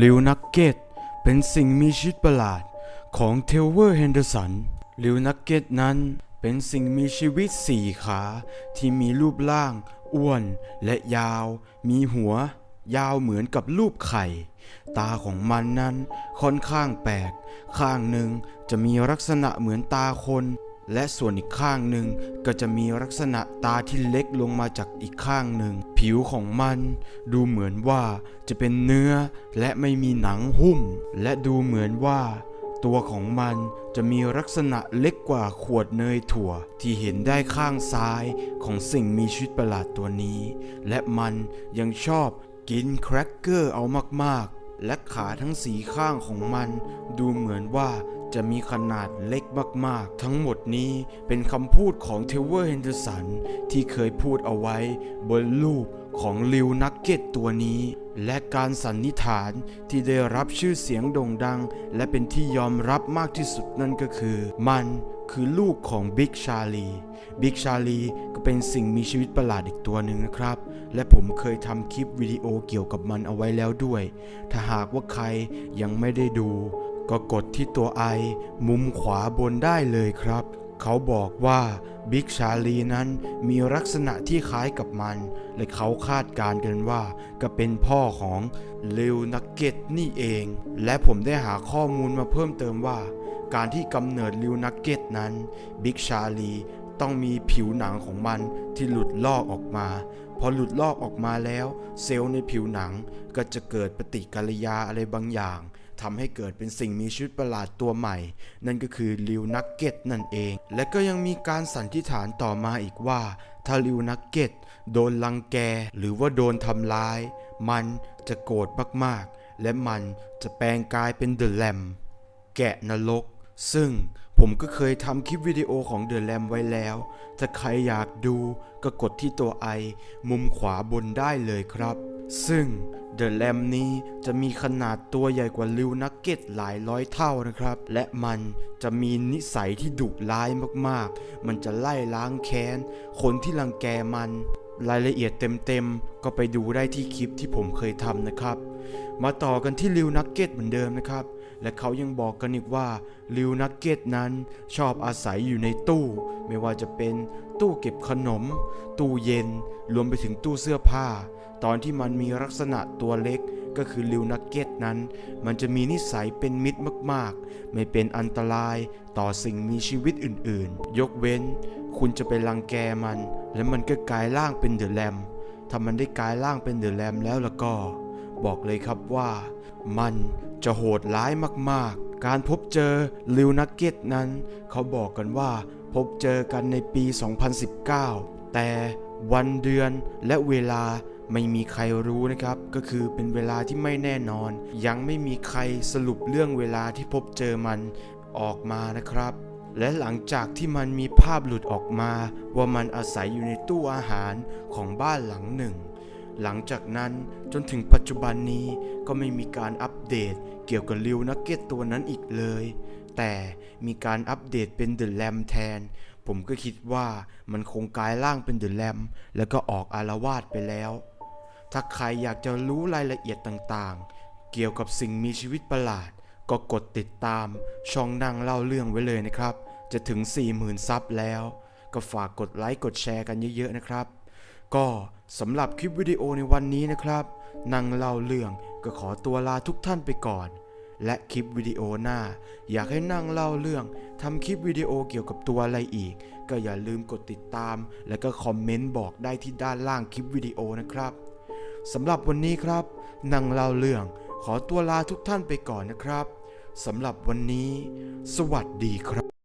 ลิวนักเก็ตเป็นสิ่งมีชีวิตประหลาดของเทลเวอร์เฮนเดอร์สันลิวนักเก็ตนั้นเป็นสิ่งมีชีวิตสี่ขาที่มีรูปร่าง อ้วน และยาว มีหัว ยาวเหมือนกับรูปไข่ ตาของมันนั้นค่อนข้างแปลก ข้างหนึ่งจะมีลักษณะเหมือนตาคน และส่วนอีกข้างหนึ่งก็จะมีลักษณะตาที่เล็กลงมาจากอีกข้างหนึ่ง ผิวของมันดูเหมือนว่าจะเป็นเนื้อและไม่มีหนังหุ้ม และดูเหมือนว่าตัวของมันจะมีลักษณะเล็กกว่าขวดเนยถั่ว ที่เห็นได้ข้างซ้ายของสิ่งมีชีวิตประหลาดตัวนี้ และมันยังชอบกินแครกเกอร์เอามากๆ และขาทั้งสีข้างของมัน ดูเหมือนว่า จะมีขนาดเล็กมากๆ ทั้งหมดนี้เป็นคำพูดของเทเวอร์เฮนเดอร์สันที่เคยพูดเอาไว้บนรูปของลิวนักเก็ตตัวนี้ และการสันนิษฐานที่ได้รับชื่อเสียงโด่งดัง และเป็นที่ยอมรับมากที่สุดนั่นก็คือ มันคือลูกของบิ๊กชาลี บิ๊กชาลีก็เป็นสิ่งมีชีวิตประหลาดอีกตัวหนึ่งนะครับ และผมเคยทำคลิปวิดีโอเกี่ยวกับมันเอาไว้แล้วด้วย ถ้าหากว่าใครยังไม่ได้ดู ก็กดที่ตัวไอมุมขวาบนได้เลยครับ เขาบอกว่าบิ๊กชาลีนั้นมีลักษณะที่คล้ายกับมัน และเขาคาดการกันว่าก็เป็นพ่อของลิวนักเก็ตนี่เอง และผมได้หาข้อมูลมาเพิ่มเติมว่า การที่กำเนิดลิวนักเก็ตนั้นบิ๊กชาลีต้องมีผิวหนังของมันที่หลุดลอกออกมา พอหลุดลอกออกมาแล้ว เซลล์ในผิวหนังก็จะเกิดปฏิกิริยาอะไรบางอย่าง ทำให้เกิดเป็นสิ่งมีชีวิตประหลาดตัวใหม่ นั่นก็คือลิวนักเก็ตนั่นเอง และก็ยังมีการสันนิษฐานต่อมาอีกว่า ถ้าลิวนักเก็ตโดนลังแกหรือว่าโดนทำร้าย มันจะโกรธมากๆ และมันจะแปลงกายเป็นเดอะแลมแกะนรก ซึ่งผมก็เคยทำคลิปวิดีโอของเดอะแ m มไว้แล้ว ถ้าใครอยากดูก็กดที่ตัวไอมุมขวาบนได้เลยครับ ซึ่งเดอะแ m มนี้จะมีขนาดตัวใหญ่กว่าลิวนักเก็ตหลายร้อยเท่านะครับ และมันจะมีนิสัยที่ดุร้ายมากๆ มันจะไล่ล้างแค้น คนที่รังแกมัน รายละเอียดเต็มๆ ก็ไปดูได้ที่คลิปที่ผมเคยทำนะครับ มาต่อกันที่ลิวนักเก็ตเหมือนเดิมนะครับ และเขายังบอกกันอีกว่าลิวนักเก็ตนั้นชอบอาศัยอยู่ในตู้ ไม่ว่าจะเป็น ตู้เก็บขนม ตู้เย็น รวมไปถึงตู้เสื้อผ้า ตอนที่มันมีลักษณะตัวเล็กก็คือลิวนักเก็ตนั้น มันจะมีนิสัยเป็นมิตรมาก ๆ ไม่เป็นอันตรายต่อสิ่งมีชีวิตอื่นๆ ยกเว้น คุณจะไปรังแกมัน และมันก็กลายร่างเป็นเดอะแลมถ้ามันได้กลายร่างเป็นเดอะแลมแล้วล้วก็ บอกเลยครับว่า มันจะโหดร้ายมากๆ การพบเจอลิวนักเก็ตนั้น เขาบอกกันว่าพบเจอกันในปี 2019 แต่วันเดือนและเวลาไม่มีใครรู้นะครับ ก็คือเป็นเวลาที่ไม่แน่นอน ยังไม่มีใครสรุปเรื่องเวลาที่พบเจอมันออกมานะครับ และหลังจากที่มันมีภาพหลุดออกมา ว่ามันอาศัยอยู่ในตู้อาหารของบ้านหลังหนึ่ง หลังจากนั้นจนถึงปัจจุบันนี้ก็ไม่มีการอัปเดตเกี่ยวกับลิวนักเก็ตตัวนั้นอีกเลย แต่มีการอัปเดตเป็นเดอะแลมแทน ผมก็คิดว่ามันคงกลายร่างเป็นเดอะแลมแล้วก็ออกอารวาสไปแล้ว ถ้าใครอยากจะรู้รายละเอียดต่างๆ เกี่ยวกับสิ่งมีชีวิตประหลาด ก็กดติดตามช่องนั่งเล่าเรื่องไว้เลยนะครับ จะถึง 40,000 ซับแล้ว ก็ฝากกดไลค์กดแชร์กันเยอะๆนะครับ ก็สำหรับคลิปวิดีโอในวันนี้นะครับนั่งเล่าเรื่องก็ขอตัวลาทุกท่านไปก่อน และคลิปวิดีโอหน้า อยากให้นั่งเล่าเรื่องทำคลิปวิดีโอเกี่ยวกับตัวอะไรอีก ก็อย่าลืมกดติดตาม และก็คอมเมนต์บอกได้ที่ด้านล่างคลิปวิดีโอนะครับสำหรับวันนี้ครับนั่งเล่าเรื่องขอตัวลาทุกท่านไปก่อนนะครับสำหรับวันนี้ สวัสดีครับ